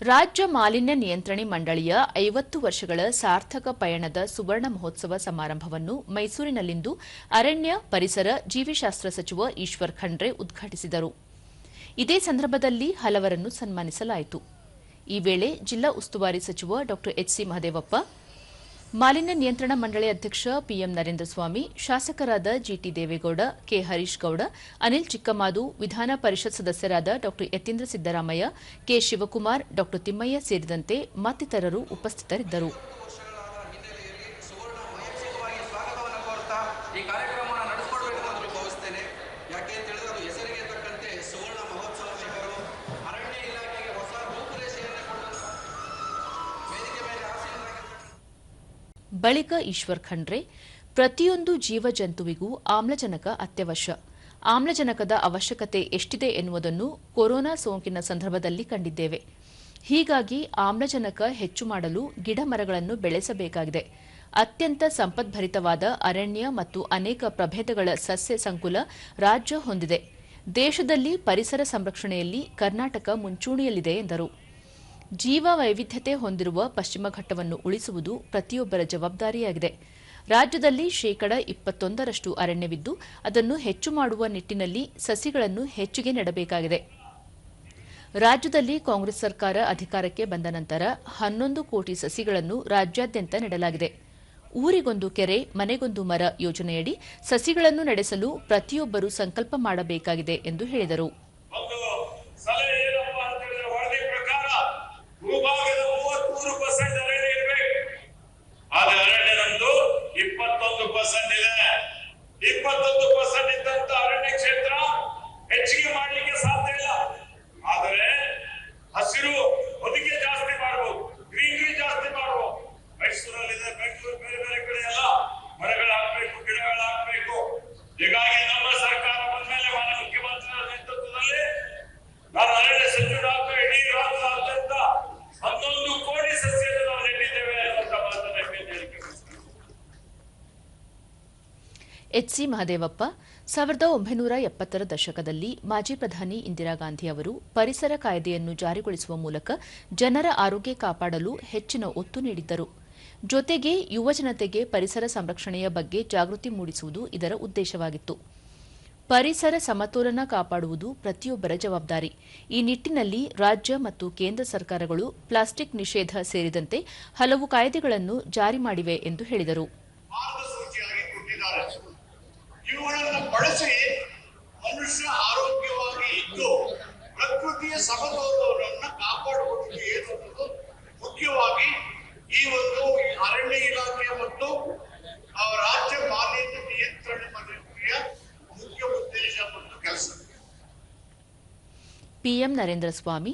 ರಾಜ್ಯ ಮಾಲಿನ್ಯ ನಿಯಂತ್ರಣ ಮಂಡಳಿಯ ಐವತ್ತು ವರ್ಷಗಳ ಸಾರ್ಥಕ ಪಯಣದ ಸುವರ್ಣ ಮಹೋತ್ಸವ ಸಮಾರಂಭವನ್ನು ಮೈಸೂರಿನಲ್ಲಿಂದು ಅರಣ್ಯ ಪರಿಸರ ಜೀವಿಶಾಸ್ತ್ರ ಸಚಿವ ಈಶ್ವರ್ ಖಂಡ್ರೆ ಉದ್ಘಾಟಿಸಿದರು. ಇದೇ ಸಂದರ್ಭದಲ್ಲಿ ಹಲವರನ್ನು ಸನ್ಮಾನಿಸಲಾಯಿತು. ಈ ವೇಳೆ ಜಿಲ್ಲಾ ಉಸ್ತುವಾರಿ ಸಚಿವ ಡಾ ಎಚ್ಸಿ ಮಹದೇವಪ್ಪ ಮಾಲಿನ್ಯ ನಿಯಂತ್ರಣ ಮಂಡಳಿ ಅಧ್ಯಕ್ಷ ಪಿಎಂ ನರೇಂದ್ರ ಸ್ವಾಮಿ, ಶಾಸಕರಾದ G T Deve Gowda, K Harish Gowda, Anil Chikkamadu, Vidhana Parishat ಸದಸ್ಯರಾದ ಡಾ ಯತೀಂದ್ರ ಸಿದ್ದರಾಮಯ್ಯ, ಕೆ ಶಿವಕುಮಾರ್, ಡಾ ತಿಮ್ಮಯ್ಯ ಸೇರಿದಂತೆ ಮತ್ತಿತರರು ಉಪಸ್ಥಿತರಿದ್ದರು. ಬಳಿಕ ಈಶ್ವರ್ ಖಂಡ್ರೆ, ಪ್ರತಿಯೊಂದು ಜೀವಜಂತುವಿಗೂ ಆಮ್ಲಜನಕ ಅತ್ಯವಶ್ಯ. ಆಮ್ಲಜನಕದ ಅವಶ್ಯಕತೆ ಎಷ್ಟಿದೆ ಎನ್ನುವುದನ್ನು ಕೊರೋನಾ ಸೋಂಕಿನ ಸಂದರ್ಭದಲ್ಲಿ ಕಂಡಿದ್ದೇವೆ. ಹೀಗಾಗಿ ಆಮ್ಲಜನಕ ಹೆಚ್ಚು ಮಾಡಲು ಗಿಡ ಮರಗಳನ್ನು ಬೆಳೆಸಬೇಕಾಗಿದೆ. ಅತ್ಯಂತ ಸಂಪದ್ಭರಿತವಾದ ಅರಣ್ಯ ಮತ್ತು ಅನೇಕ ಪ್ರಭೇದಗಳ ಸಸ್ಯ ಸಂಕುಲ ರಾಜ್ಯ ಹೊಂದಿದೆ. ದೇಶದಲ್ಲಿ ಪರಿಸರ ಸಂರಕ್ಷಣೆಯಲ್ಲಿ ಕರ್ನಾಟಕ ಮುಂಚೂಣಿಯಲ್ಲಿದೆ ಎಂದರು. ಜೀವ ವೈವಿಧ್ಯತೆ ಹೊಂದಿರುವ ಪಶ್ಚಿಮ ಘಟ್ಟವನ್ನು ಉಳಿಸುವುದು ಪ್ರತಿಯೊಬ್ಬರ ಜವಾಬ್ದಾರಿಯಾಗಿದೆ. ರಾಜ್ಯದಲ್ಲಿ ಶೇಕಡ ಇಪ್ಪತ್ತೊಂದರಷ್ಟು ಅರಣ್ಯವಿದ್ದು, ಅದನ್ನು ಹೆಚ್ಚು ಮಾಡುವ ನಿಟ್ಟಿನಲ್ಲಿ ಸಸಿಗಳನ್ನು ಹೆಚ್ಚಿಗೆ ನೆಡಬೇಕಾಗಿದೆ. ರಾಜ್ಯದಲ್ಲಿ ಕಾಂಗ್ರೆಸ್ ಸರ್ಕಾರ ಅಧಿಕಾರಕ್ಕೆ ಬಂದ ನಂತರ ಹನ್ನೊಂದು ಕೋಟಿ ಸಸಿಗಳನ್ನು ರಾಜ್ಯಾದ್ಯಂತ ನೆಡಲಾಗಿದೆ. ಊರಿಗೊಂದು ಕೆರೆ, ಮನೆಗೊಂದು ಮರ ಯೋಜನೆಯಡಿ ಸಸಿಗಳನ್ನು ನಡೆಸಲು ಪ್ರತಿಯೊಬ್ಬರು ಸಂಕಲ್ಪ ಮಾಡಬೇಕಾಗಿದೆ ಎಂದು ಹೇಳಿದರು. ಹೀಗಾಗಿ ನಮ್ಮ ಸರ್ಕಾರ ಬಂದ್ಮೇಲೆ ಮಾನ್ಯ ಮುಖ್ಯಮಂತ್ರಿಗಳ ನೇತೃತ್ವದಲ್ಲಿ ನಾನು ಅರಣ್ಯ ಸಚಿವರಾದ ಇಡೀ ರಾಜ್ಯದಾದ್ಯಂತ ಹನ್ನೊಂದು ಕೋಟಿ ಸಸ್ಯವನ್ನು ನಾವು ನೆಟ್ಟಿದ್ದೇವೆ ಅನ್ನುವಂತ ಮಾತನ್ನ ಹೇಳಿಕೆ ಬಯಸ್ತೇನೆ. ಎಚ್ಸಿ ಮಹದೇವಪ್ಪ, ಸಾವಿರದ ಒಂಬೈನೂರ ಎಪ್ಪತ್ತರ ದಶಕದಲ್ಲಿ ಮಾಜಿ ಪ್ರಧಾನಿ ಇಂದಿರಾ ಗಾಂಧಿ ಅವರು ಪರಿಸರ ಕಾಯ್ದೆಯನ್ನು ಜಾರಿಗೊಳಿಸುವ ಮೂಲಕ ಜನರ ಆರೋಗ್ಯ ಕಾಪಾಡಲು ಹೆಚ್ಚಿನ ಒತ್ತು ನೀಡಿದ್ದರು ಜೊತೆಗೆ ಯುವಜನತೆಗೆ ಪರಿಸರ ಸಂರಕ್ಷಣೆಯ ಬಗ್ಗೆ ಜಾಗೃತಿ ಮೂಡಿಸುವುದು ಇದರ ಉದ್ದೇಶವಾಗಿತ್ತು. ಪರಿಸರ ಸಮತೋಲನ ಕಾಪಾಡುವುದು ಪ್ರತಿಯೊಬ್ಬರ ಜವಾಬ್ದಾರಿ. ಈ ನಿಟ್ಟಿನಲ್ಲಿ ರಾಜ್ಯ ಮತ್ತು ಕೇಂದ್ರ ಸರ್ಕಾರಗಳು ಪ್ಲಾಸ್ಟಿಕ್ ನಿಷೇಧ ಸೇರಿದಂತೆ ಹಲವು ಕಾಯ್ದೆಗಳನ್ನು ಜಾರಿ ಮಾಡಿವೆ ಎಂದು ಹೇಳಿದರು. ಮನುಷ್ಯ ಆರೋಗ್ಯವಾಗಿ ಇದ್ದು ಪ್ರಕೃತಿಯ पीएम नरेंद्र स्वामी